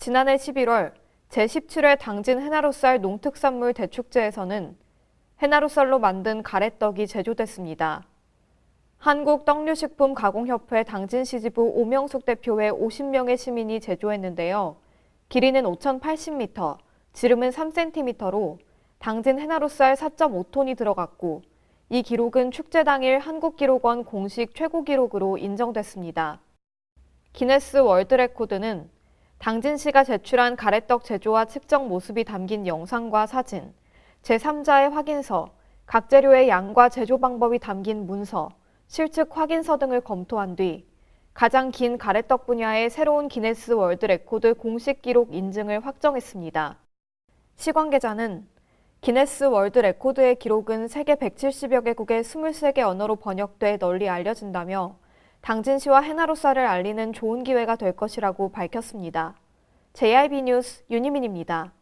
지난해 11월 제17회 당진 해나루쌀 농특산물 대축제에서는 해나루쌀로 만든 가래떡이 제조됐습니다. 한국떡류식품가공협회 당진시지부 오명숙 대표의 50명의 시민이 제조했는데요. 길이는 5,080m, 지름은 3cm로 당진 해나루쌀 4.5톤이 들어갔고 이 기록은 축제 당일 한국기록원 공식 최고 기록으로 인정됐습니다. 기네스 월드 레코드는 당진시가 제출한 가래떡 제조와 측정 모습이 담긴 영상과 사진, 제3자의 확인서, 각 재료의 양과 제조 방법이 담긴 문서, 실측 확인서 등을 검토한 뒤 가장 긴 가래떡 분야의 새로운 기네스 월드 레코드 공식 기록 인증을 확정했습니다. 시 관계자는 기네스 월드 레코드의 기록은 세계 170여 개국의 23개 언어로 번역돼 널리 알려진다며 당진시와 해나루쌀을 알리는 좋은 기회가 될 것이라고 밝혔습니다. JIB 뉴스 윤희민입니다.